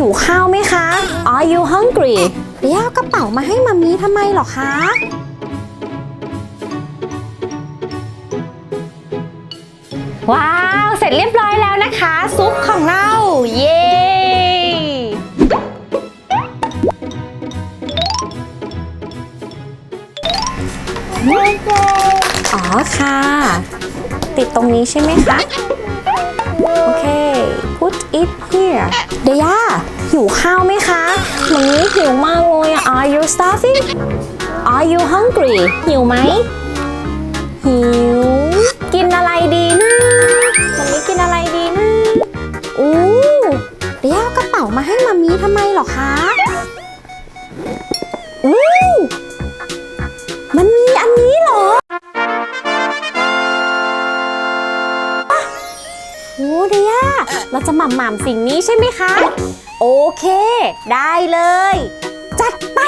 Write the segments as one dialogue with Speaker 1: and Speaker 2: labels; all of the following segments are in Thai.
Speaker 1: หิวข้าวไหมคะ Are you hungry เดี๋ยวเอากระเป๋ามาให้มามีทำไมเหรอคะ ว้าว เสร็จเรียบร้อยแล้วนะคะ ซุปของเรา เย้อ๋อค่ะ ติดตรงนี้ใช่ไหมคะโอเค put here เดียหิวข้าวไหมคะหมันนี้หิวมากเลยอะ Are you starving Are you hungry หิวไหม หิว กินอะไรดีนะวันนี้กินอะไรดีนะอู้เดียกระเป๋ามาให้มามีทำไมเหรอคะอู้มันมีอันนี้เหรอโอ้เดีย เราจะหม่ำหม่ำสิ่งนี้ใช่ไหมคะ โอเค ได้เลย จัดไป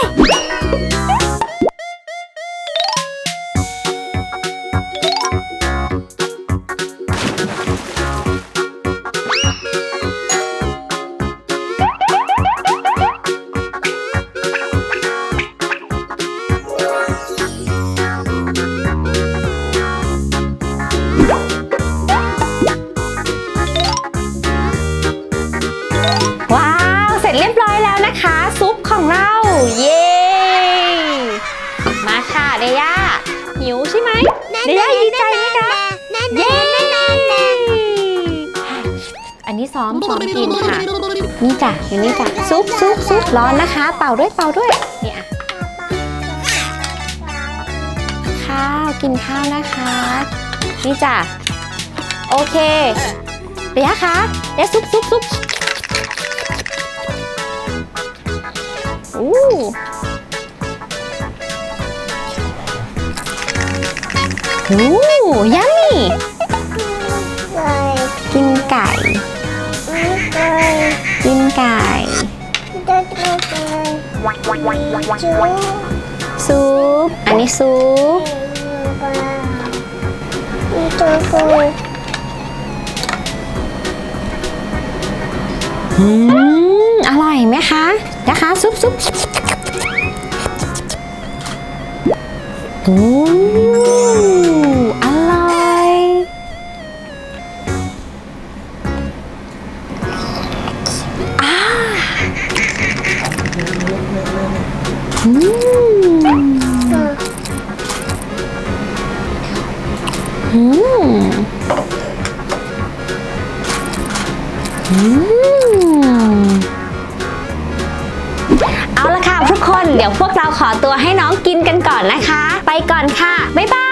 Speaker 1: นะคะ ซุปของเรา เย้มาค่ะเดย่าหิวใช่ไหมเดย่าดีใจไหมคะเย้อันนี้ซ้อมซ้อมกินค่ะ นี่จ้ะอยู่นี่จ้ะซุปซุปซุปร้อนนะคะ เป่าด้วยเป่าด้วยเนี่ยข้าวกินข้าวนะคะ นี่จ้ะโอเคเดี๋ยวคะเดี๋ยวซุปซุปซุป อู้อู้ยัมมี่กินไก่ กินไก่ซุปอันนี้ซุปอืม ซุปซุปโอ้อร่อยอ่าอืม ดี๋ยวพวกเราขอตัวให้น้องกินกันก่อนนะคะ ไปก่อนค่ะ บ๊ายบาย